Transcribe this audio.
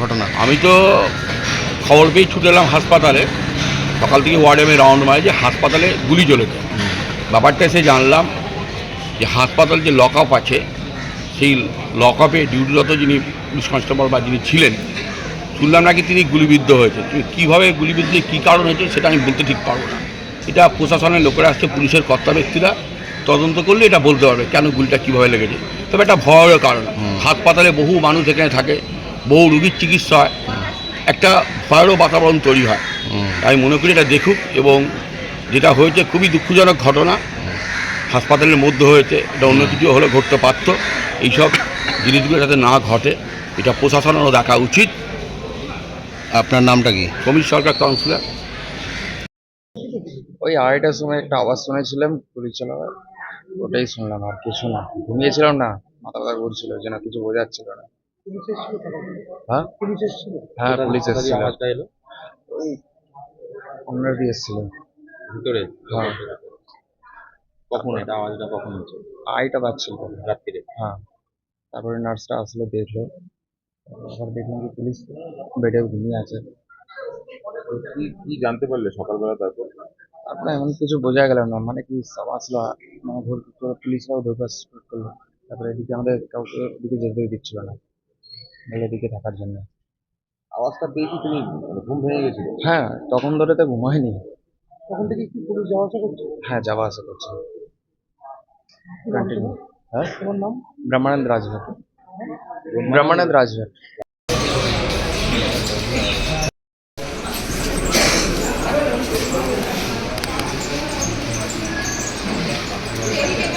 ঘটনা আমি তো খবর পেয়ে ছুটে এলাম হাসপাতালে। সকাল থেকে ওয়ার্ডে আমি রাউন্ড মারি যে হাসপাতালে গুলি চলেছে। ব্যাপারটা এসে জানলাম যে হাসপাতাল যে লক আপ আছে, সেই লক আপে ডিউটিরত যিনি পুলিশ কনস্টেবল বা যিনি ছিলেন, শুনলাম নাকি তিনি গুলিবিদ্ধ হয়েছে। কীভাবে গুলিবিদ্ধ, কী কারণ হয়েছে সেটা আমি বলতে ঠিক পারব না। এটা প্রশাসনের লোকেরা আসছে, পুলিশের কর্তা ব্যক্তিরা তদন্ত করলে এটা বলতে পারবে কেন গুলিটা কীভাবে লেগেছে। তবে একটা ভয়ের কারণ। হাসপাতালে বহু মানুষ এখানে থাকে বহু রুগীর চিকিৎসা হয়। একটা ভয়েরও বাতাবরণ তৈরি হয়। তাই মনে করি এটা দেখুক এবং যেটা হয়েছে খুবই দুঃখজনক ঘটনা। হাসপাতালের মধ্যে হয়েছে এটা অন্য কিছু হলে ঘটতে পারত। এইসব জিনিসগুলো যাতে না ঘটে এটা প্রশাসনেরও দেখা উচিত। আপনার নামটা কি? সমীর সরকার কাউন্সিলর ওই আড়াইটার সময় একটা আওয়াজ শুনেছিলাম গুলি চালাবার ওটাই শুনলাম আর কিছু না। ঘুমিয়েছিলাম না মাথা ব্যথা করছিল ওই জন্য কিছু বোঝা যাচ্ছিল না। হ্যাঁ? হ্যাঁ পুলিশ এসেছিল। ওই দিয়ে এসেছিল। ভিতরে? হ্যাঁ। কখন এটা? আওয়াজটা কখন হচ্ছে? রাত্রিরে? হ্যাঁ। তারপরে নার্সরা আসলো দেখল। আবার দেখলাম যে পুলিশ বেডে ঘুমিয়ে আছে। কি কি জানতে পারলে সকালবেলা তারপর? আপনার এমন কিছু বোঝা গেল না। মানে কি সব আসলো মানে ভোর পুলিশরাও ঢোকা করল। তারপরে এদিকে আমাদের কাউকে এদিকে যেতে দিচ্ছিল না। বলে দিকে থাকার জন্য। আওয়াজটা পেয়েছি তুমি ঘুম ভেঙে গেছিল। হ্যাঁ তখন ধরে তো ঘুমাইনি তখন থেকে কি পুলিশ যাওয়া আসা করছে? হ্যাঁ যাওয়া আসা করছে। কন্টিনিউ হ্যাঁ? তোমার নাম? ব্রহ্মানন্দ রাজভট। ব্রহ্মানন্দ। রাজভট। Thank you.